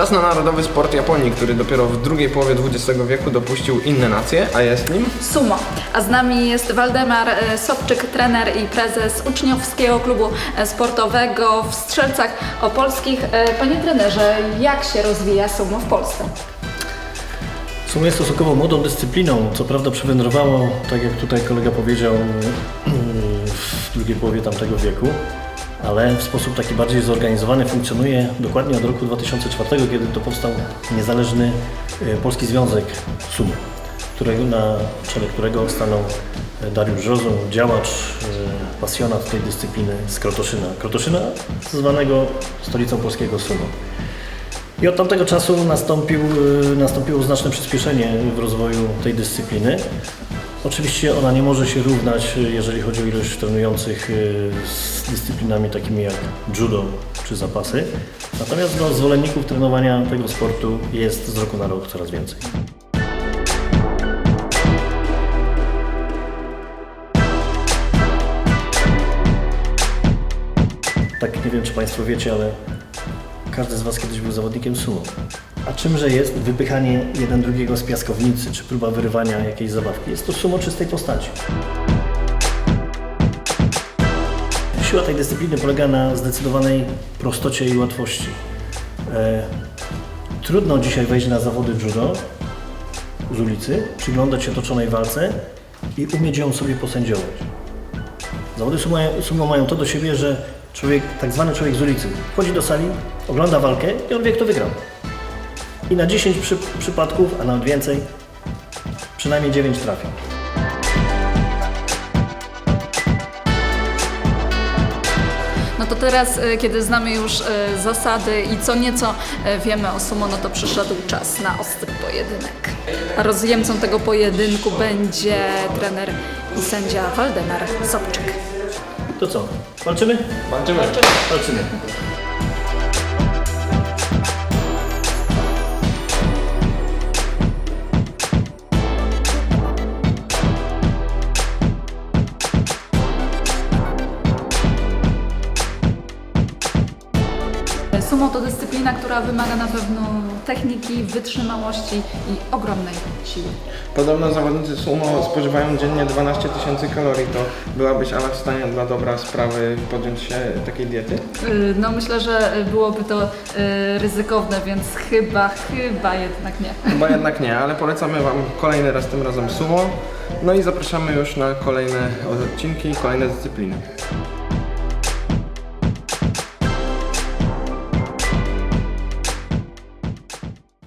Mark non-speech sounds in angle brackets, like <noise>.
Czas na narodowy sport Japonii, który dopiero w drugiej połowie XX wieku dopuścił inne nacje, a jest nim Sumo. A z nami jest Waldemar e, Sobczyk, trener i prezes uczniowskiego klubu e, sportowego w Strzelcach Opolskich. E, Panie trenerze, jak się rozwija sumo w Polsce? Sumo jest stosunkowo młodą dyscypliną. Co prawda przywędrowało, tak jak tutaj kolega powiedział, <clears throat> w drugiej połowie tamtego wieku, ale w sposób taki bardziej zorganizowany funkcjonuje dokładnie od roku 2004, kiedy to powstał niezależny e, Polski Związek Sumo, którego, na czele którego stanął e, Dariusz Rozum, działacz, e, pasjonat tej dyscypliny z Krotoszyna. Krotoszyna zwanego stolicą polskiego sumo. I od tamtego czasu nastąpił, y, nastąpiło znaczne przyspieszenie w rozwoju tej dyscypliny. Oczywiście ona nie może się równać, y, jeżeli chodzi o ilość trenujących y, z dyscyplinami takimi jak judo czy zapasy. Natomiast no, zwolenników trenowania tego sportu jest z roku na rok coraz więcej. Tak, nie wiem czy Państwo wiecie, ale każdy z Was kiedyś był zawodnikiem sumo. A czymże jest wypychanie jeden drugiego z piaskownicy, czy próba wyrywania jakiejś zabawki? Jest to sumo czystej postaci. Siła tej dyscypliny polega na zdecydowanej prostocie i łatwości. E, trudno dzisiaj wejść na zawody judo z ulicy, przyglądać się toczonej walce i umieć ją sobie posędziować. Zawody sumo, sumo mają to do siebie, że człowiek, tak zwany człowiek z ulicy, wchodzi do sali, ogląda walkę i on wie, kto wygrał. I na 10 przy, przypadków, a nawet więcej, przynajmniej 9 trafia. No to teraz, e, kiedy znamy już e, zasady i co nieco e, wiemy o sumo, no to przyszedł czas na ostry pojedynek. A rozjemcą tego pojedynku będzie trener i sędzia Waldemar Sobczyk. To co? Walczymy? walczymy. Walczymy. Sumo to dyscyplina, która wymaga na pewno techniki, wytrzymałości i ogromnej siły. Podobno zawodnicy sumo spożywają dziennie 12 tysięcy kalorii, to byłabyś Ala w stanie dla dobra sprawy podjąć się takiej diety? Y, No myślę, że byłoby to y, ryzykowne, więc chyba, chyba jednak nie. Chyba jednak nie, ale polecamy Wam kolejny raz tym razem sumo. No i zapraszamy już na kolejne odcinki, kolejne dyscypliny.